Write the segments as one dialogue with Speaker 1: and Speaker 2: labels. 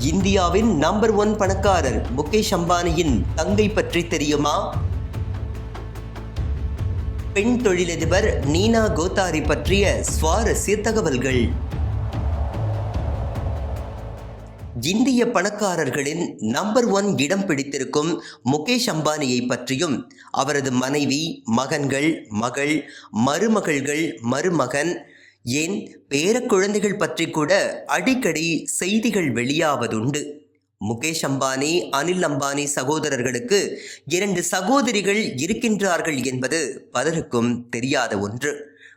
Speaker 1: இந்தியாவின் number one பணக்காரர் முகேஷ் அம்பானியின் தங்கை பற்றி தெரியுமா? பெண் தொழிலதிபர் நீனா கோத்தாரி பற்றிய சுவாரஸ்ய தகவல்கள். இந்திய பணக்காரர்களின் நம்பர் ஒன் இடம் பிடித்திருக்கும் முகேஷ் அம்பானியை பற்றியும் அவரது மனைவி மகன்கள் மகள் மருமகள்கள் மருமகன் ஏன் பேரக்குழந்தைகள் பற்றி கூட அடிக்கடி செய்திகள் வெளியாவதுண்டு. முகேஷ் அம்பானி அனில் அம்பானி சகோதரர்களுக்கு இரண்டு சகோதரிகள் இருக்கின்றார்கள் என்பது பலருக்கும் தெரியாத ஒன்று.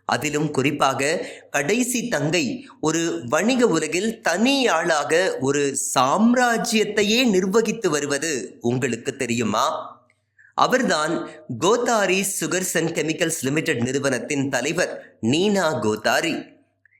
Speaker 1: அதிலும் குறிப்பாக கடைசி தங்கை ஒரு வணிக உலகில் தனி ஆளாக ஒரு சாம்ராஜ்யத்தையே நிர்வகித்து வருவது உங்களுக்கு தெரியுமா? அவர்தான் Kothari sugars and chemicals limited நிறுவனத்தின் தலைவர் நீனா கோத்தாரி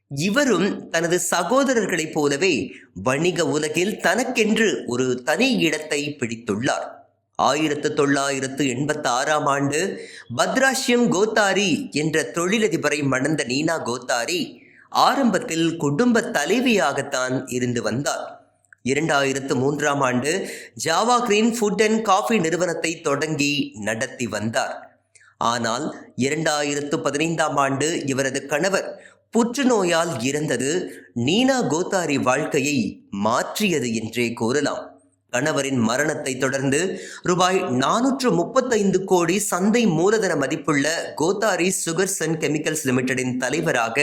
Speaker 1: இவரும் தனது சகோதரர்களைப் போலவே வணிக உலகில் தனக்கென்று ஒரு தனி இடத்தை பிடித்துள்ளார். ஆயிரத்து தொள்ளாயிரத்து எண்பத்தி ஆறாம் ஆண்டு பத்ராஷ்யம் கோத்தாரி என்ற தொழிலதிபரை மணந்த நீனா கோத்தாரி ஆரம்பத்தில் குடும்ப தலைவியாகத்தான் இருந்து வந்தார். இரண்டாயிரத்து மூன்றாம் ஆண்டு Java green food and coffee நிறுவனத்தை தொடங்கி நடத்தி வந்தார். ஆனால் இரண்டாயிரத்து பதினைந்தாம் ஆண்டு இவரது கணவர் புற்றுநோயால் இறந்தது நீனா கோத்தாரி வாழ்க்கையை மாற்றியது என்றே கூறலாம். கணவரின் மரணத்தை தொடர்ந்து ரூபாய் நானூற்று முப்பத்தைந்து கோடி சந்தை மூலதன மதிப்புள்ள கோத்தாரி சுகர்ஸ் அண்ட் கெமிக்கல்ஸ் லிமிடெடின் தலைவராக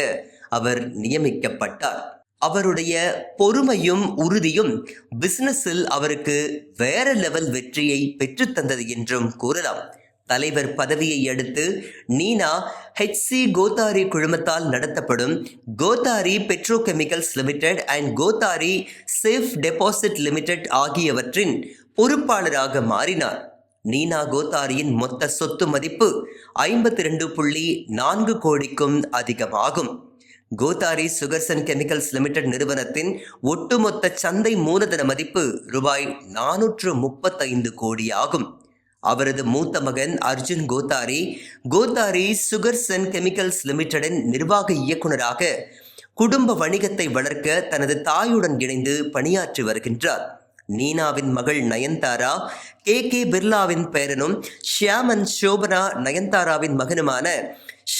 Speaker 1: அவர் நியமிக்கப்பட்டார். அவருடைய பொறுமையும் உறுதியும் பிசினஸில் அவருக்கு வேற லெவல் வெற்றியை பெற்றுத்தந்தது என்றும் கூறலாம். தலைவர் பதவியை அடுத்து நீனா ஹெச்சி கோத்தாரி குழுமத்தால் நடத்தப்படும் Kothari petrochemicals limited and Kothari safe deposit limited ஆகியவற்றின் பொறுப்பாளராக மாறினார். நீனா கோத்தாரியின் மொத்த சொத்து மதிப்பு ஐம்பத்தி ரெண்டு புள்ளி நான்கு கோடிக்கும் அதிகமாகும். Kothari sugars and chemicals limited நிறுவனத்தின் ஒட்டுமொத்த சந்தை மூலதன மதிப்பு ரூபாய் நானூற்று முப்பத்தைந்து கோடி ஆகும் அவரது மூத்த மகன் Arjun Kothari Kothari sugars and chemicals லிமிடெடின் நிர்வாக இயக்குநராக குடும்ப வணிகத்தை வளர்க்க தனது தாயுடன் இணைந்து பணியாற்றி வருகின்றார். நீனாவின் மகள் நயன்தாரா கே. கே. பிர்லாவின் பேரனும் ஷியாமன் சோபனா நயன்தாராவின் மகனுமான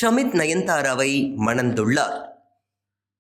Speaker 1: ஷமித் நயன்தாராவை மணந்துள்ளார்.